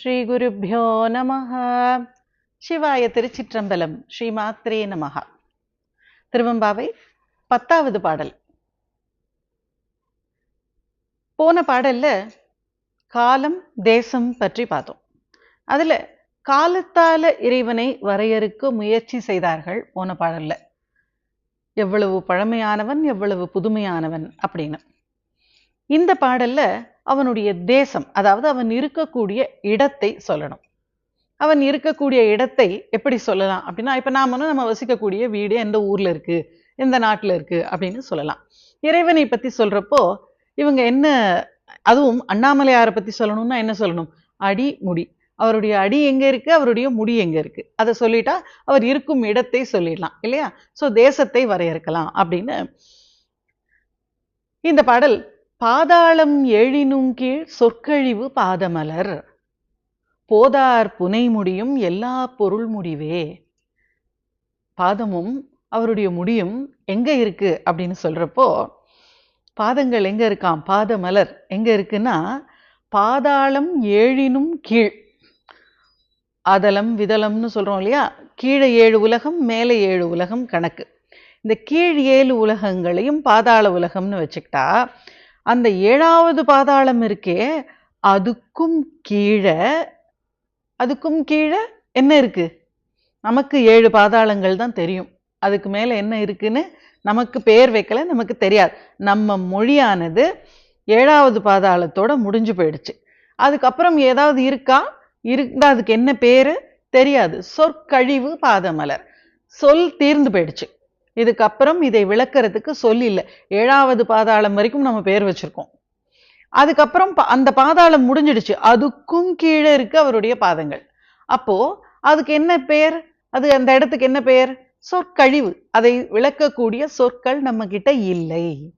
ஸ்ரீ குருப்பியோ நமஹ. சிவாய திருச்சிற்றம்பலம் ஸ்ரீ மாத்ரே நமகா திருவம்பாவை பத்தாவது பாடல். போன பாடல்ல காலம் தேசம் பற்றி பார்த்தோம். அதுல காலத்தால இறைவனை வரையறுக்க முயற்சி செய்தார்கள் போன பாடல்ல. எவ்வளவு பழமையானவன் எவ்வளவு புதுமையானவன் அப்படின்னு. இந்த பாடல்ல அவனுடைய தேசம் அதாவது அவன் இருக்கக்கூடிய இடத்தை சொல்லணும். அவன் இருக்கக்கூடிய இடத்தை எப்படி சொல்லலாம் அப்படின்னா இப்போ நாம நம்ம வசிக்கக்கூடிய வீடு எந்த ஊரில் இருக்கு எந்த நாட்டில் இருக்கு அப்படின்னு சொல்லலாம். இறைவனை பற்றி சொல்றப்போ இவங்க என்ன அதுவும் அண்ணாமலையாரை பற்றி சொல்லணும்னா என்ன சொல்லணும்? அடி முடி. அவருடைய அடி எங்கே இருக்கு? அவருடைய முடி எங்கே இருக்கு? அதை சொல்லிட்டா அவர் இருக்கும் இடத்தை சொல்லிடலாம் இல்லையா? ஸோ தேசத்தை வரையறுக்கலாம் அப்படின்னு இந்த பாடல் பாதாளம் ஏழினும் கீழ் சொற்கழிவு பாதமலர். போதார் புனை முடியும் எல்லா பொருள் முடிவே. பாதமும் அவருடைய முடியும் எங்கே இருக்கு அப்படின்னு சொல்கிறப்போ பாதங்கள் எங்கே இருக்காம்? பாதமலர் எங்கே இருக்குன்னா பாதாளம் ஏழினும் கீழ். அதலம் விதலம்னு சொல்கிறோம் இல்லையா? கீழே ஏழு உலகம் மேலே ஏழு உலகம் கணக்கு. இந்த கீழ் ஏழு உலகங்களையும் பாதாள உலகம்னு வச்சுக்கிட்டா அந்த ஏழாவது பாதாளம் இருக்கே அதுக்கும் கீழே அதுக்கும் கீழே என்ன இருக்கு? நமக்கு ஏழு பாதாளங்கள் தான் தெரியும். அதுக்கு மேலே என்ன இருக்குன்னு நமக்கு பேர் வைக்கல நமக்கு தெரியாது. நம்ம மொழியானது ஏழாவது பாதாளத்தோட முடிஞ்சு போயிடுச்சு. அதுக்கப்புறம் ஏதாவது இருக்கா? இருந்தால் அதுக்கு என்ன பேர்? தெரியாது. சொற்கழிவு பாதமலர். சொல் தீர்ந்து போயிடுச்சு. இதுக்கப்புறம் இதை விளக்குறதுக்கு சொல் ஏழாவது பாதாளம் வரைக்கும் நம்ம பேர் வச்சிருக்கோம். அதுக்கப்புறம் அந்த பாதாளம் முடிஞ்சிடுச்சு. அதுக்கும் கீழே இருக்கு அவருடைய பாதங்கள். அப்போ அதுக்கு என்ன பெயர் அது அந்த இடத்துக்கு என்ன பெயர் சொற்கழிவு. அதை விளக்கக்கூடிய சொற்கள் நம்ம கிட்ட இல்லை.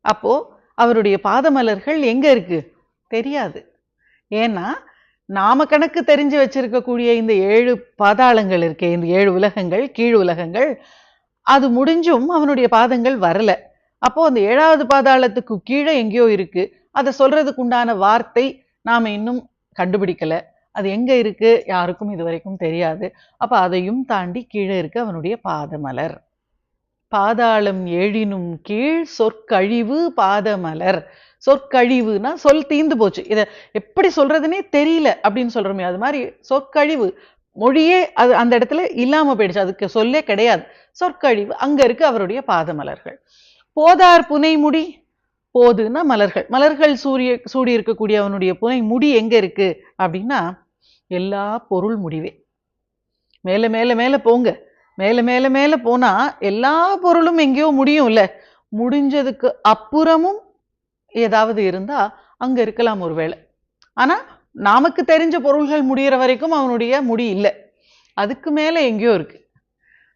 அப்போ அவருடைய பாதமலர்கள் எங்க இருக்கு? தெரியாது. ஏன்னா நாம கணக்கு தெரிஞ்சு வச்சிருக்கக்கூடிய இந்த ஏழு பாதாளங்கள் இருக்கே இந்த ஏழு உலகங்கள் கீழ் உலகங்கள் அது முடிஞ்சும் அவனுடைய பாதங்கள் வரல. அப்போ அந்த ஏழாவது பாதாளத்துக்கு கீழே எங்கேயோ இருக்கு. அதை சொல்றதுக்கு உண்டான வார்த்தை நாம இன்னும் கண்டுபிடிக்கல. அது எங்க இருக்கு? யாருக்கும் இது வரைக்கும் தெரியாது. அப்ப அதையும் தாண்டி கீழே இருக்கு அவனுடைய பாதமலர். பாதாளம் ஏழினும் கீழ் சொற்கழிவு பாதமலர். சொற்கழிவுனா சொல் தீந்து போச்சு. இதை எப்படி சொல்றதுனே தெரியல அப்படின்னு சொல்றோமே அது மாதிரி சொற்கழிவு மொழியே அது அந்த இடத்துல இல்லாம போயிடுச்சு. அதுக்கு சொல்லே கிடையாது. சொற்கழிவு அங்க இருக்கு அவருடைய பாதமலர்கள் போதார் புனை முடி போதுன்னா மலர்கள். மலர்கள் சூரிய சூடி இருக்கக்கூடிய அவனுடைய புனை முடி எங்க இருக்கு? அப்படின்னா எல்லா பொருள் முடிவே. மேல மேல மேல போங்க. மேல மேல மேல போனா எல்லா பொருளும் எங்கேயோ முடியும்ல. முடிஞ்சதுக்கு அப்புறமும் ஏதாவது இருந்தா அங்க இருக்கலாம் ஒருவேளை ஆனா நமக்கு தெரிஞ்ச பொருள்கள் முடியிற வரைக்கும் அவனுடைய முடி இல்லை. அதுக்கு மேலே எங்கேயோ இருக்குது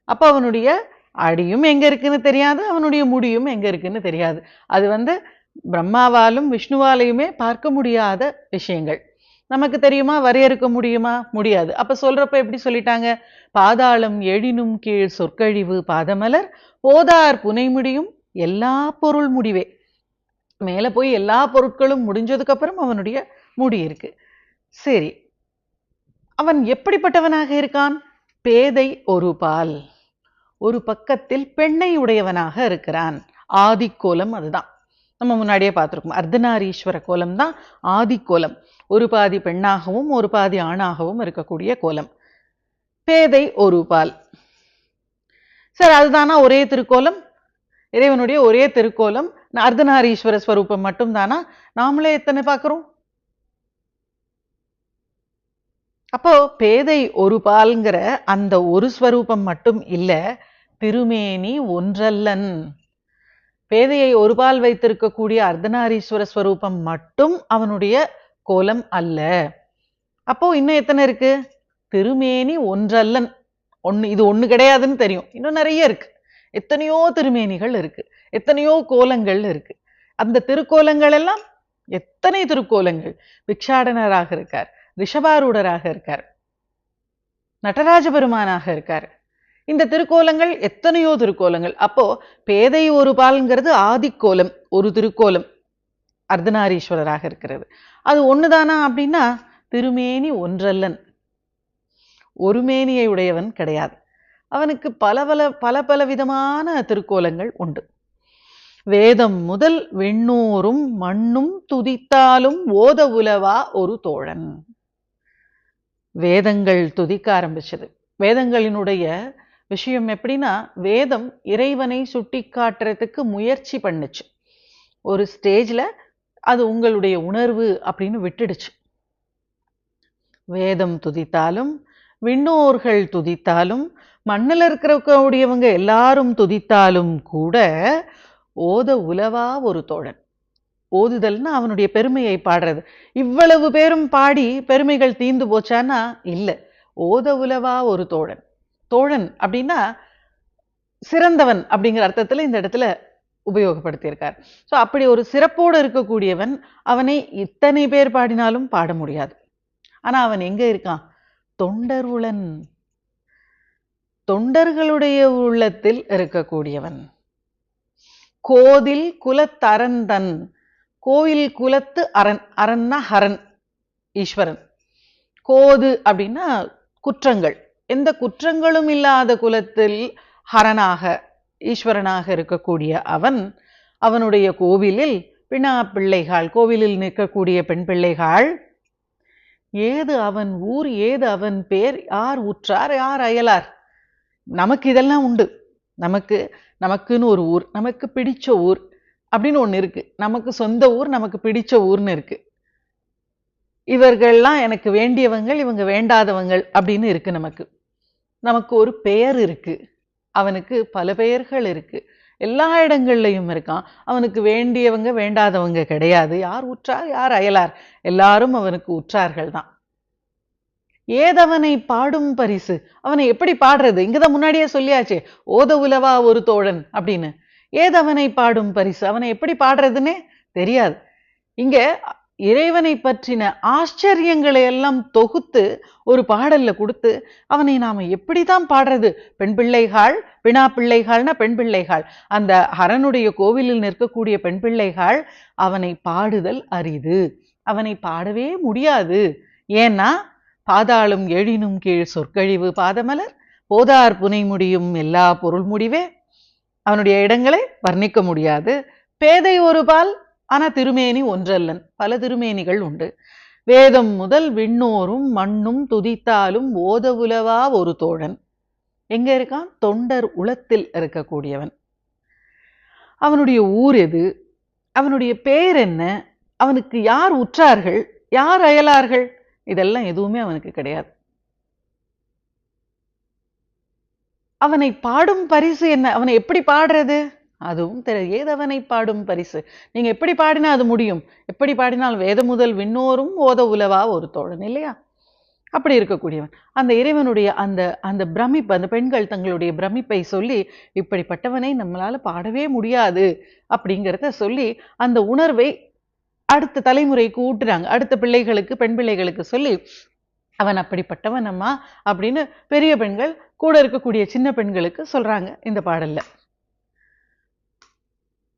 அப்போ அவனுடைய அடியும் எங்கே இருக்குன்னு தெரியாது அவனுடைய முடியும் எங்கே இருக்குன்னு தெரியாது. அது வந்து பிரம்மாவாலும் விஷ்ணுவாலையுமே பார்க்க முடியாத விஷயங்கள். நமக்கு தெரியுமா வரையறுக்க முடியுமா? முடியாது. அப்போ சொல்கிறப்ப எப்படி சொல்லிட்டாங்க? பாதாளம் எழினும் கீழ் சொற்கழிவு பாதமலர் போதார் புனை முடியும் எல்லா பொருள் முடிவே. மேலே போய் எல்லா பொருட்களும் முடிஞ்சதுக்கப்புறம் அவனுடைய முடி இருக்குது சரி அவன் எப்படிப்பட்டவனாக இருக்கான்? பேதை ஒரு பால் ஒரு பக்கத்தில் பெண்ணை உடையவனாக இருக்கிறான். ஆதிக்கோலம் அதுதான். நம்ம முன்னாடியே பார்த்துருக்கோம். அர்த்தநாரீஸ்வர கோலம் தான் ஆதிக்கோலம். ஒரு பாதி பெண்ணாகவும் ஒரு பாதி ஆணாகவும் இருக்கக்கூடிய கோலம். பேதை ஒரு பால் சார் அதுதானா ஒரே திருக்கோலம்? இறைவனுடைய ஒரே திருக்கோலம். அர்த்தநாரீஸ்வர ஸ்வரூபம் மட்டும்தானா? நாமளே எத்தனை பார்க்குறோம்? அப்போ பேதை ஒரு பால்ங்கிற அந்த ஒரு ஸ்வரூபம் மட்டும் இல்லை திருமேனி ஒன்றல்லன். பேதையை ஒரு பால் வைத்திருக்கக்கூடிய அர்த்தநாரீஸ்வர ஸ்வரூபம் மட்டும் அவனுடைய கோலம் அல்ல. அப்போ இன்னும் எத்தனை இருக்கு? திருமேனி ஒன்றல்லன். ஒன்று இது ஒன்று கிடையாதுன்னு தெரியும். இன்னும் நிறைய இருக்கு. எத்தனையோ திருமேனிகள் இருக்கு. எத்தனையோ கோலங்கள் இருக்கு. அந்த திருக்கோலங்கள் எல்லாம் எத்தனை திருக்கோலங்கள்? பிக்ஷாடனராக இருக்கார். ரிஷபாரூடராக இருக்கார். நடராஜ பெருமானாக இருக்கார். இந்த திருக்கோலங்கள் எத்தனையோ திருக்கோலங்கள். அப்போ பேதை ஒரு பால்ங்கிறது ஆதிக்கோலம் ஒரு திருக்கோலம். அர்த்தநாரீஸ்வரராக இருக்கிறது. அது ஒண்ணுதானா அப்படின்னா திருமேனி ஒன்றல்லன். ஒரு மேனியை உடையவன் கிடையாது. அவனுக்கு பல பல பல பல விதமான திருக்கோலங்கள் உண்டு. வேதம் முதல் வெண்ணோரும் மண்ணும் துதித்தாலும் ஓத உலவா ஒரு தோழன். வேதங்கள் துதிக்க ஆரம்பிச்சது. வேதங்களினுடைய விஷயம் எப்படின்னா வேதம் இறைவனை சுட்டி காட்டுறதுக்கு முயற்சி பண்ணுச்சு. ஒரு ஸ்டேஜில் அது உங்களுடைய உணர்வு அப்படின்னு விட்டுடுச்சு. வேதம் துதித்தாலும் விண்ணோர்கள் துதித்தாலும் மண்ணில் இருக்கிறக்கூடியவங்க எல்லாரும் துதித்தாலும் கூட ஓத உலவா ஒரு தோழன். ஓதுதல்னா அவனுடைய பெருமையை பாடுறது. இவ்வளவு பேரும் பாடி பெருமைகள் தீந்து போச்சான்னா இல்லை. ஓத உலவா ஒரு தோழன். தோழன் அப்படின்னா சிறந்தவன் அப்படிங்கிற அர்த்தத்துல இந்த இடத்துல உபயோகப்படுத்தியிருக்கார். ஸோ அப்படி ஒரு சிறப்போடு இருக்கக்கூடியவன் அவனை இத்தனை பேர் பாடினாலும் பாட முடியாது. ஆனா அவன் எங்க இருக்கான்? தொண்டர் உளன். தொண்டர்களுடைய உள்ளத்தில் இருக்கக்கூடியவன். கோதில் குலத்தரந்தன். கோயில் குலத்து அரண் அரண்னா ஹரன் ஈஸ்வரன். கோது அப்படின்னா குற்றங்கள். எந்த குற்றங்களும் இல்லாத குலத்தில் ஹரனாக ஈஸ்வரனாக இருக்கக்கூடிய அவன் அவனுடைய கோவிலில் பிணா பிள்ளைகள் கோவிலில் நிற்கக்கூடிய பெண் பிள்ளைகள் ஏது அவன் ஊர் ஏது அவன் பேர் யார் உற்றார் யார் அயலார்? நமக்கு இதெல்லாம் உண்டு. நமக்கு நமக்குன்னு ஒரு ஊர் நமக்கு பிடிச்ச ஊர். அப்படின்னு ஒன்று இருக்குது நமக்கு சொந்த ஊர் நமக்கு பிடிச்ச ஊர்னு இருக்குது இவர்கள்லாம் எனக்கு வேண்டியவங்க இவங்க வேண்டாதவங்கள் அப்படின்னு இருக்கு நமக்கு. நமக்கு ஒரு பெயர் இருக்கு. அவனுக்கு பல பெயர்கள் இருக்குது எல்லா இடங்கள்லையும் இருக்கான். அவனுக்கு வேண்டியவங்க வேண்டாதவங்க கிடையாது. யார் உற்றார் யார் அயலார்? எல்லாரும் அவனுக்கு உற்றார்கள் தான். ஏதவனை பாடும் பரிசு. அவனை எப்படி பாடுறது? இங்கதான் முன்னாடியே சொல்லியாச்சே ஓத உலவா ஒரு தோழன் அப்படின்னு. ஏதவனை பாடும் பரிசு? அவனை எப்படி பாடுறதுன்னே தெரியாது. இங்க இறைவனை பற்றின ஆச்சரியங்களை எல்லாம் தொகுத்து ஒரு பாடல்ல கொடுத்து அவனை நாம எப்படிதான் பாடுறது? பெண் பிள்ளைகள் பிணா பிள்ளைகள்னா பெண் பிள்ளைகள். அந்த ஹரனுடைய கோவிலில் நிற்கக்கூடிய பெண் பிள்ளைகள் அவனை பாடுதல் அரிது. அவனை பாடவே முடியாது. ஏன்னா பாதாளும் எழினும் கீழ் சொற்கழிவு பாதமலர் போதார் புனை முடியும் எல்லா பொருள் முடிவே அவனுடைய இடங்களை வர்ணிக்க முடியாது. பேதை ஒரு பால் திருமேனி ஒன்றல்லன். பல திருமேனிகள் உண்டு. வேதம் முதல் விண்ணோரும் மண்ணும் துதித்தாலும் ஓத உலவா ஒரு தோழன். எங்கே இருக்கான்? தொண்டர் உளத்தில் இருக்கக்கூடியவன். அவனுடைய ஊர் எது? அவனுடைய பேர் என்ன? அவனுக்கு யார் உற்றார்கள்? யார் அயலார்கள்? இதெல்லாம் எதுவுமே அவனுக்கு கிடையாது. அவனை பாடும் பரிசு என்ன? அவனை எப்படி பாடுறது? அதுவும் தெரியாது ஏதவனை பாடும் பரிசு. நீங்கள் எப்படி பாடினா அது முடியும். எப்படி பாடினால் வேத முதல் விண்ணோரும் ஓத உலவா ஒரு தோழன் இல்லையா? அப்படி இருக்கக்கூடியவன். அந்த இறைவனுடைய அந்த அந்த பிரமிப்பு அந்த பெண்கள் தங்களுடைய பிரமிப்பை சொல்லி இப்படிப்பட்டவனை நம்மளால் பாடவே முடியாது அப்படிங்கிறத சொல்லி அந்த உணர்வை அடுத்த தலைமுறைக்கு ஊட்டுறாங்க. அடுத்த பிள்ளைகளுக்கு பெண் பிள்ளைகளுக்கு சொல்லி அவன் அப்படிப்பட்டவன் அம்மா அப்படின்னு பெரிய பெண்கள் கூட இருக்கக்கூடிய சின்ன பெண்களுக்கு சொல்றாங்க இந்த பாடல்ல.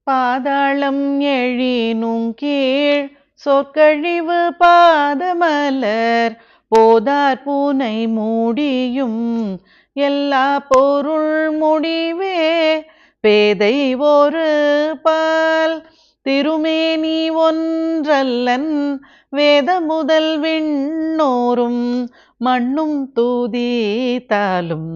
பாதாளம் எழினும் கீழ் சொற்கழிவு பாதமலர் போதார் பூனை மூடியும் எல்லா பொருள் முடிவே பேதை ஒரு பால் திருமேனி ஒன்றல்லன் வேத முதல் விண்ணோரும் மண்ணும் தூதீத்தாலும்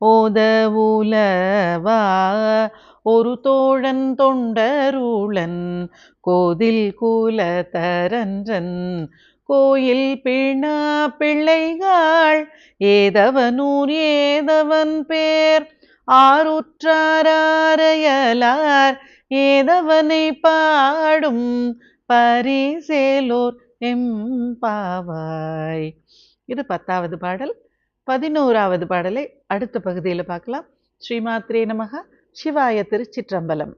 ஓத உலவா. ஒரு தோழன் தொண்டருளன் கோதில் கூலதரன்றன் கோயில் பிணா பிள்ளைகள் ஏதவனூர் ஏதவன் பேர். ஆருற்றாரையலார் ஏதவனை பாடும் பரிசேலோர் எம்பாவாய் இது பத்தாவது பாடல். பதினோராவது பாடலை அடுத்த பகுதியில் பார்க்கலாம். ஸ்ரீமாத்ரே நமக. சிவாய திருச்சிற்றம்பலம்.